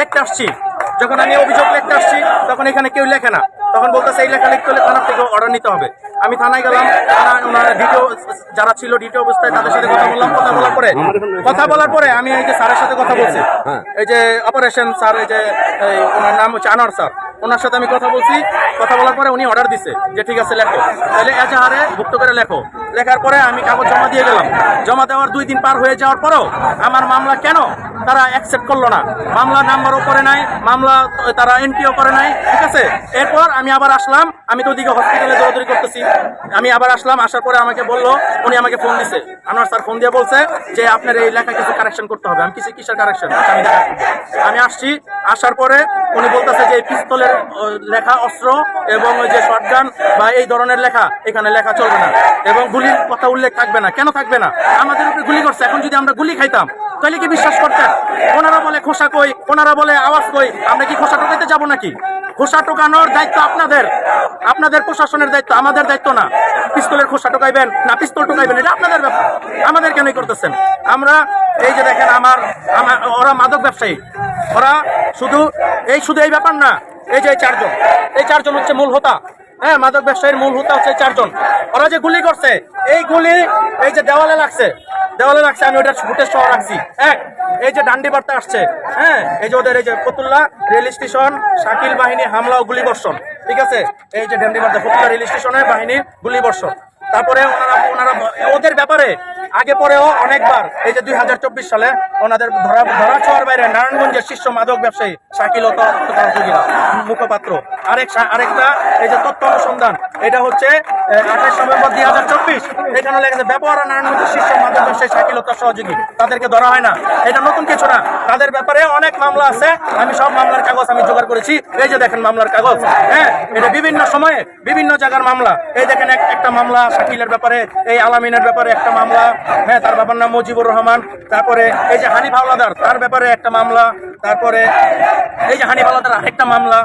দেখতে আসছি। যখন আমি অভিযোগ লিখতে আসছি তখন এখানে কেউ লেখে না। তখন বলতেছে এই লেখা লিখতে হলে থানার থেকে অর্ডার নিতে হবে। আমি থানায় গেলাম থানা ওনারা দ্বিতীয় যারা ছিল দ্বিতীয় অবস্থায় তাদের সাথে কথা বললাম। কথা বলার পরে কথা বলার পরে আমি এই যে স্যারের সাথে কথা বলছি। এই যে অপারেশন স্যার এই যে ওনার নাম হচ্ছে আনোয়ার স্যার। ওনার সাথে আমি কথা বলছি। কথা বলার পরে উনি অর্ডার দিছে যে ঠিক আছে লেখো। তাহলে এজাহারে ভুক্ত করে লেখো। লেখার পরে আমি কাগজ জমা দিয়ে গেলাম। জমা দেওয়ার দুই দিন পার হয়ে যাওয়ার পরেও আমার মামলা কেন তারা অ্যাকসেপ্ট করল না। মামলা নাম্বারও করে নাই, মামলা, তারা এন্ট্রিও করে নাই, ঠিক আছে? এরপর আমি আবার আসলাম, আমি তো ওদিকে হসপিটালে দৌড়াদৌড়ি করতেছি। আমি আবার আসলাম, আসার পরে আমাকে বলল, উনি আমাকে ফোন দিছে। আনোয়ার স্যার ফোন দিয়ে বলছে যে, আপনার এই লেখা কিছু কারেকশন করতে হবে। আমি কিছু কিসের কারেকশন আমি আমি আসছি, আসার পরে উনি বলতেছে যে পিস্তলের লেখা অস্ত্র এবং ওই যে শটগান বা এই ধরনের লেখা, এখানে লেখা চলবে না। এবং গুলির কথা উল্লেখ থাকবে না। কেন থাকবে না? আমাদের উপরে গুলি করছে। এখন যদি আমরা গুলি খাইতাম, তাহলে কি বিশ্বাস করতেন? ওনারা বলে খোসা কই? ওনারা বলে আওয়াজ কই? আমরা কি খোসা টোকাইতে যাব নাকি? খোসা টোকানোর দায়িত্ব আপনাদের। আপনাদের প্রশাসনের দায়িত্ব, আমাদের দায়িত্ব না। পিস্তলের খোসা টোকাইবেন না, পিস্তল টোকাইবেন, এটা আপনাদের ব্যাপার। আমাদের কেনই করতেছেন? আমরা, এই যে দেখেন আমার আমার, ওরা মাদক ব্যবসায়ী। ওরা শুধু, এই শুধু এই ব্যাপার না, এই যে চারজন। এই চারজন হচ্ছে মূল হোতা। হ্যাঁ মাদক ব্যবসায়ীর মূল হোতা হচ্ছে চারজন। ওরা যে গুলি করছে, এই গুলি, এই যে দেওয়ালে লাগছে দেওয়ালে রাখছে, আমি ওটা ফুটেজ সহ রাখছি। এক এই যে ডান্ডি বার্তা আসছে হ্যাঁ এই যে ওদের এই যে ফতুল্লা রেল স্টেশন, শাকিল বাহিনী, হামলা ও গুলিবর্ষণ, ঠিক আছে? এই যে ডান্ডি বার্তা, ফতুল্লা রেল স্টেশনে বাহিনীর গুলিবর্ষণ। তারপরে ওনারা ওনারা ওদের ব্যাপারে, আগে পরেও অনেকবার, এই যে দুই হাজার চব্বিশ সালে ওনাদের ধরা ধরা ছোঁয়ার বাইরে নারায়ণগঞ্জের শীর্ষ মাদক ব্যবসায়ী শাকিল মুখপাত্র। আরেক আরেকটা, এই যে তথ্য অনুসন্ধান, এটা হচ্ছে আঠাশ নভেম্বর দুই হাজার চব্বিশ। এখানে লেগেছে ব্যবহার নারায়ণগঞ্জের শীর্ষ মাদক ব্যবসায়ী শাকিল ও সহযোগী তাদেরকে ধরা হয় না। এটা নতুন কিছু না। তাদের ব্যাপারে অনেক মামলা আছে। আমি সব মামলার কাগজ আমি জোগাড় করেছি। এই যে দেখেন মামলার কাগজ হ্যাঁ? এটা বিভিন্ন সময়ে বিভিন্ন জায়গার মামলা। এই দেখেন এক- একটা মামলা শাকিলের ব্যাপারে, এই আলামিনের ব্যাপারে একটা মামলা হ্যাঁ? তার বাবার নাম মুজিবুর রহমান। তারপরে এই যে হানিফ হাওলাদার তার ব্যাপারে একটা মামলা তারপরে এই যে হানিফ হাওলাদার আরেকটা মামলা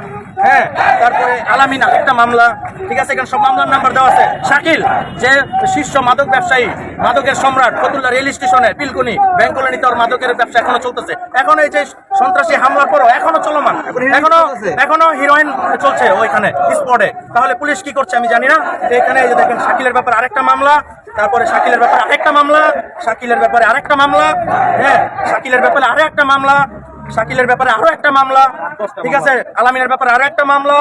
হ্যাঁ তারপরে আলামিন আরেকটা মামলা। ঠিক আছে এখানে সব মামলার নাম্বার দেওয়া আছে। শাকিল যে শীর্ষ মাদক ব্যবসায়ী মাদকের সম্রাট ফতুল্লা রেল স্টেশনে পিলকুনি ব্যাংকলনি তোর মাদকের ব্যবসা এখনও চলতেছে। এখন এই যে সন্ত্রাসী হামলার পরও এখনও চলমান। এখনও এখনও হিরোইন চলছে ওইখানে স্পটে তাহলে পুলিশ কি করছে আমি জানি না। এখানে এই যে দেখেন শাকিলের ব্যাপারে আরেকটা মামলা তারপরে শাকিলের ব্যাপারে আরেকটা মামলা শাকিলের ব্যাপারে আরেকটা মামলা হ্যাঁ শাকিলের ব্যাপারে আরও একটা মামলা। শাকিলের ব্যাপারে আরও একটা মামলা ঠিক আছে? আলামিনের ব্যাপারে আরও একটা মামলা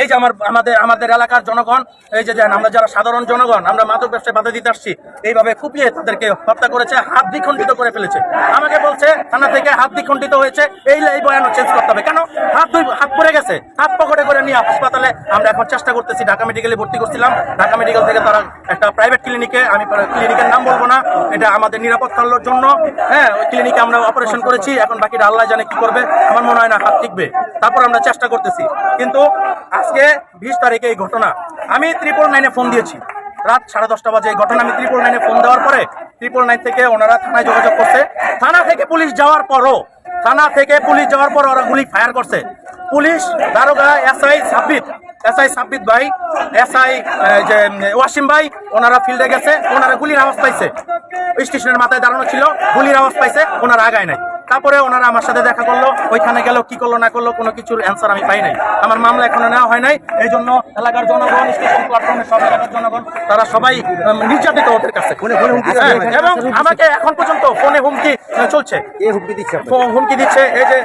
এই যে আমার, আমাদের আমাদের এলাকার জনগণ, এই যে আমরা যারা সাধারণ জনগণ, আমরা মাদক ব্যবসায় বাধা দিতে আসছি, এইভাবে কুপিয়ে তাদেরকে হত্যা করেছে, হাত দ্বিখণ্ডিত করে ফেলেছে। আমাকে বলছে, থানা থেকে হাত দ্বিখণ্ডিত হয়েছে, এই এই বয়ান চেঞ্জ করতে হবে। কেন? হাত দুই হাত পড়ে গেছে, হাত পকেটে করে নিয়ে হাসপাতালে আমরা এখন চেষ্টা করতেছি, ঢাকা মেডিকেলে ভর্তি করছিলাম। ঢাকা মেডিকেল থেকে তারা একটা প্রাইভেট ক্লিনিকে আমি ক্লিনিকের নাম বলব না, এটা আমাদের নিরাপত্তার জন্য। হ্যাঁ ওই ক্লিনিকে আমরা অপারেশন করেছি, এখন বাকিটা আল্লাহ জানে কি করবে, আমার মনে হয় না হাত টিকবে তারপর আমরা চেষ্টা করতেছি। কিন্তু আজকে বিশ তারিখে এই ঘটনা। আমি ত্রিপল নাইনে ফোন দিয়েছি। রাত সাড়ে দশটা বাজে এই ঘটনা। আমি ত্রিপল নাইনে ফোন দেওয়ার পরে ত্রিপল নাইন থেকে ওনারা থানায় যোগাযোগ করছে। থানা থেকে পুলিশ যাওয়ার পরও, থানা থেকে পুলিশ যাওয়ার পর ওরা গুলি ফায়ার করছে। পুলিশ, দারোগা, এসআই সাব্বিত এসআই সাব্বিত ভাই এসআই যে ওয়াসিম ভাই ওনারা ফিল্ডে গেছে ওনারা গুলির আওয়াজ পাইছে। স্টেশনের মাথায় দাঁড়ানো ছিল গুলির আওয়াজ পাইছে ওনারা আগায় নাই। তারপরে ওনারা আমার সাথে দেখা করল ওইখানে গেল কি করল না করল কোনো কিছুর অ্যান্সার আমি পাই নাই। আমার মামলা এখনও নেওয়া হয় নাই এই জন্য এলাকার জনগণ স্টেশন প্ল্যাটফর্মে সব এলাকার জনগণ তারা সবাই নির্যাতিত ওদের কাছে। হ্যাঁ, এবং আমাকে এখন পর্যন্ত ফোনে হুমকি চলছে। হুমকি দিচ্ছে হুমকি দিচ্ছে এই যে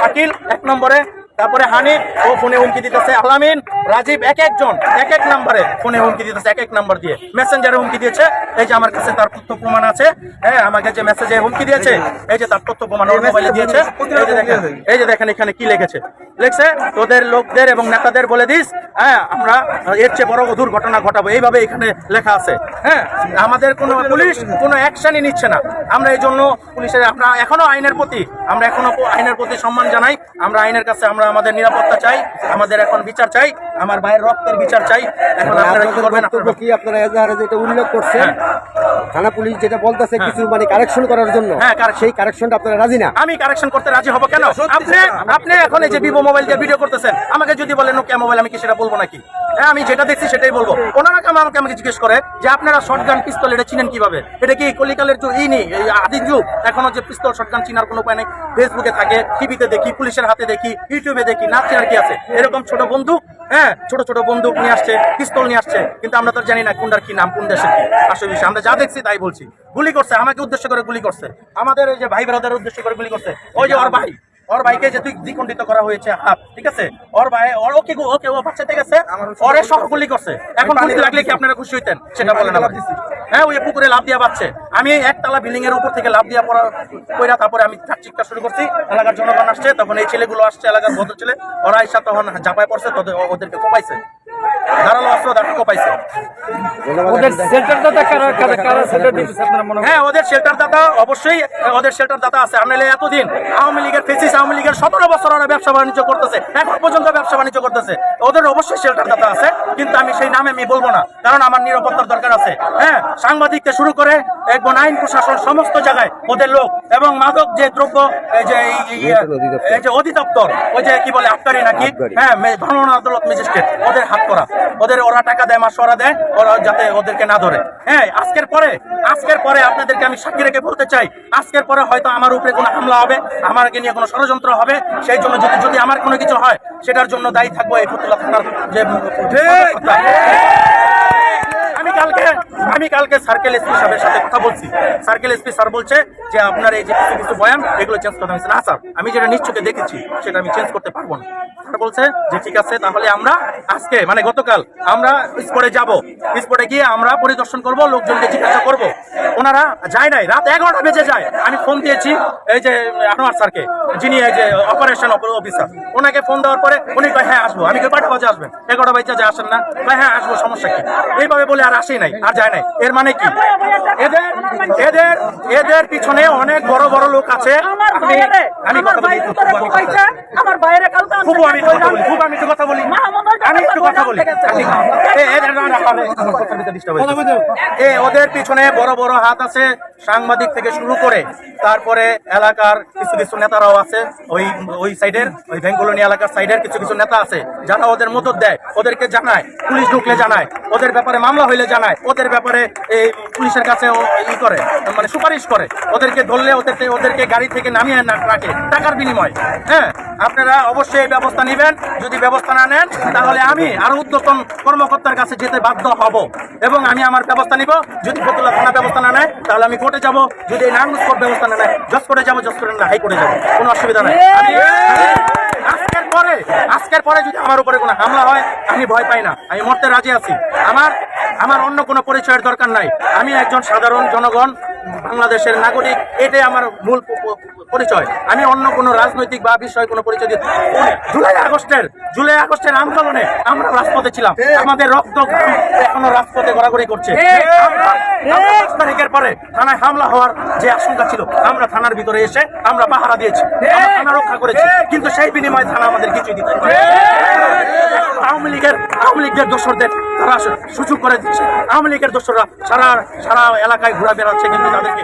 শাকিল এক নম্বরে তারপরে হানিফ, ও ফোনে হুমকি দিতেছে। আলামিন, রাজীব, এক একজন, এক এক নাম্বারে ফোনে হুমকি দিতেছে, এক এক নাম্বার দিয়ে। মেসেঞ্জারে হুমকি দিয়েছে। এই যে আমার কাছে তার তথ্য প্রমাণ আছে। হ্যাঁ আমাকে যে মেসেজে হুমকি দিয়েছে, এই যে তার তথ্য প্রমাণ ওর মোবাইলে দিয়েছে। এই যে দেখেন এখানে কি লিখেছে লিখছে তোদের লোকদের এবং নেতাদের বলে দিস হ্যাঁ আমরা এর চেয়ে বড় দুর্ঘটনা ঘটাবো। এইভাবে এখানে লেখা আছে হ্যাঁ আমাদের কোনো পুলিশ কোনো অ্যাকশনই নিচ্ছে না। আমরা এই জন্য পুলিশের আমরা এখনও আইনের প্রতি আমরা এখনও আইনের প্রতি সম্মান জানাই। আমরা আইনের কাছে আমরা আমাদের নিরাপত্তা চাই আমাদের এখন বিচার চাই আমার ভাইয়ের রক্তের বিচার চাই। এখন আপনারা কি করবেন? কি আপনারা এজাহারে যেটা উল্লেখ করছেন? হ্যাঁ। থানা পুলিশ যেটা বলতেছে হ্যাঁ। কিছু মানে কারেকশন করার জন্য হ্যাঁ। সেই কারেকশনটা আপনারা রাজি না? আমি কারেকশন করতে রাজি হব কেন? আপনি আপনি এখন এই যে ভিভো মোবাইল দিয়ে ভিডিও করতেছেন? আমাকে যদি বলেন নোকিয়া মোবাইল আমি কি সেটা বলব নাকি? হ্যাঁ আমি যেটা দেখছি সেটাই বলব। ওনারা কেমন আমাকে আমাকে জিজ্ঞেস করে যে, আপনারা শর্টগান পিস্তল এটা চিনেন কীভাবে? এটা কি কলিকালের যে ই নেই আদিম যুগ? এখনও যে পিস্তল শর্টগান চিনার কোনো উপায় নেই? ফেসবুকে থাকে টিভিতে দেখি, পুলিশের হাতে দেখি ইউটিউবে দেখি, না চেনার কি আছে? এরকম ছোট বন্দুক হ্যাঁ ছোট ছোট বন্দুক নিয়ে আসছে পিস্তল নিয়ে আসছে, কিন্তু আমরা তো জানি না কোনটার কি নাম, কোন দেশের কি। আসলে বিষয়, আমরা যা দেখছি তাই বলছি। গুলি করছে, আমাকে উদ্দেশ্য করে গুলি করছে। আমাদের এই যে ভাই ব্রাদার উদ্দেশ্য করে গুলি করছে। ওই যে ওর ভাই। ওর ভাইকে যে তুই দ্বিখণ্ডিত করা হয়েছে হাত ঠিক আছে? ওর ভাই ওর ওকে ওকে ও বাচ্চাতে গেছে ওরে সহ গুলি করছে। এখন খুশি লাগলে কি আপনারা খুশি হইতেন? সেটা বলেন আমার হ্যাঁ ওই পুকুরে লাভ দিয়া পাচ্ছে আমি একতলা বিল্ডিং এর উপর থেকে লাভ দিয়া পড়া কইরা তারপরে আমি চিৎকার শুরু করছি। এলাকার জনগণ আসছে তখন এই ছেলেগুলো আসছে এলাকার ভদ্র ছেলে। ওরা এসে তখন জাপায় পড়ছে তোদের ওদেরকে কোপাইছে। ধারালো অস্ত্র দাঁড় কোপাইছে ওদের সেন্টার দাতা কারা কারা কারা সেন্টার আপনারা মনে হ্যাঁ ওদের শেল্টার দাতা অবশ্যই ওদের শেল্টার দাতা আছে। আর এতদিন আওয়ামী লীগের ফেসিস আওয়ামী লীগের সতেরো বছর ওরা ব্যবসা বাণিজ্য করতেছে এখন পর্যন্ত ব্যবসা বাণিজ্য করতেছে। ওদের অবশ্যই শেল্টার দাতা আছে কিন্তু আমি সেই নামে আমি বলব না কারণ আমার নিরাপত্তার দরকার আছে। হ্যাঁ সাংবাদিককে শুরু করে একজন আইন প্রশাসন সমস্ত জায়গায় ওদের লোক এবং মাদক যে দ্রব্য এই যে এই- যে অধিদপ্তর ওই যে কি বলে আবকারি নাকি? হ্যাঁ ভ্রাম্যমাণ আদালত ম্যাজিস্ট্রেট ওদের হাত করা ওদের ওরা টাকা দেয় মাস ওরা দেয় ওরা যাতে ওদেরকে না ধরে। হ্যাঁ আজকের পরে আজকের পরে আপনাদেরকে আমি সাক্ষী রেখে বলতে চাই আজকের পরে হয়তো আমার উপরে কোনো হামলা হবে আমাকে নিয়ে কোনো ষড়যন্ত্র হবে সেই জন্য যদি যদি আমার কোনো কিছু হয় সেটার জন্য দায়ী থাকব এই ফতুল্লাহ থানার যে কালকে, আমি কালকে সার্কেল এসপি সাহেবের সাথে কথা বলছি। সার্কেল এসপি স্যার বলছে যে, আপনার এই যে কিছু কিছু বয়ান, এগুলো চেঞ্জ করতে হয়েছে না স্যার আমি যেটা নিশ্চয়ই দেখেছি, সেটা আমি চেঞ্জ করতে পারব না। স্যার বলছে যে, ঠিক আছে, তাহলে আমরা আজকে মানে গতকাল আমরা স্পটে যাব। স্পটে গিয়ে আমরা পরিদর্শন করব, লোকজনকে জিজ্ঞাসা করব। ওনারা যায় নাই, রাত এগারোটা বেজে যায়। আমি ফোন দিয়েছি, এই যে আনোয়ার স্যারকে যিনি এই যে অপারেশন অফিসার ওনাকে ফোন দেওয়ার পরে উনি কয় হ্যাঁ আসব। আমি কয় কয়টা বাজে আসবেন? এগারোটা বাজে আসেন না। কয় হ্যাঁ আসব, সমস্যা কি? এইভাবে বলে আর আসেই নাই আর যায় নাই এর মানে কি এদের এদের এদের পিছনে অনেক বড় বড় লোক আছে আমি আমার খুব আমি খুব আমি কথা বলি আমি একটু কথা বলি। এ ওদের পিছনে বড় বড় হাত আছে সাংবাদিক থেকে শুরু করে তারপরে এলাকার কিছু কিছু নেতারাও আছে ওই ওই সাইডের ওই বেঙ্গলনি এলাকার সাইডের কিছু কিছু নেতা আছে যারা ওদের মদত দেয় ওদেরকে জানায় পুলিশ ঢুকলে জানায় ওদের ব্যাপারে মামলা হইলে জানায় ওদের ব্যাপারে এই পুলিশের কাছে ই করে মানে সুপারিশ করে। ওদেরকে ধরলে ওদেরকে ওদেরকে গাড়ি থেকে নামিয়ে রাখে টাকার বিনিময়। হ্যাঁ আপনারা অবশ্যই ব্যবস্থা নেবেন। যদি ব্যবস্থা না নেন, তাহলে আমি আরও উদ্যতন কর্মকর্তার কাছে যেতে বাধ্য হব। এবং আমি আমার ব্যবস্থা নিব। যদি ফতুল্লা থানা ব্যবস্থা না নেয়, তাহলে আমি কোর্টে যাব। যদি এই নারায়ণগঞ্জ কোর্ট ব্যবস্থা না নেয় জজ কোর্টে যাব জজ কোর্টে না, হাইকোর্টে যাব। কোনো অসুবিধা নেই। আজকের পরে আজকের পরে যদি আমার উপরে কোনো হামলা হয়, আমি ভয় পাই না। আমি মরতে রাজি আছি। আমার আমার অন্য কোনো পরিচয়ের দরকার নাই। আমি একজন সাধারণ জনগণ, বাংলাদেশের নাগরিক, এটাই আমার মূল পরিচয়। আমি অন্য কোনো রাজনৈতিক বা বিষয় কোনো পরিচয় দিতে জুলাই আগস্টের জুলাই আগস্টের আন্দোলনে আমরা রাজপথে ছিলাম। আমাদের রক্ত এখনও রাজপথে গড়াগড়ি করছে। পাঁচ তারিখের পরে থানায় হামলা হওয়ার যে আশঙ্কা ছিল আমরা থানার ভিতরে এসে আমরা পাহারা দিয়েছি থানা রক্ষা করেছি। কিন্তু সেই বিনিময়ে থানা আমাদের কিছুই দিতে পারে আওয়ামী লীগের আওয়ামী লীগের দোসরদের তারা সুযোগ করে দিচ্ছে। আওয়ামী লীগের দোসররা সারা সারা এলাকায় ঘোরা বেড়াচ্ছে কিন্তু তাদেরকে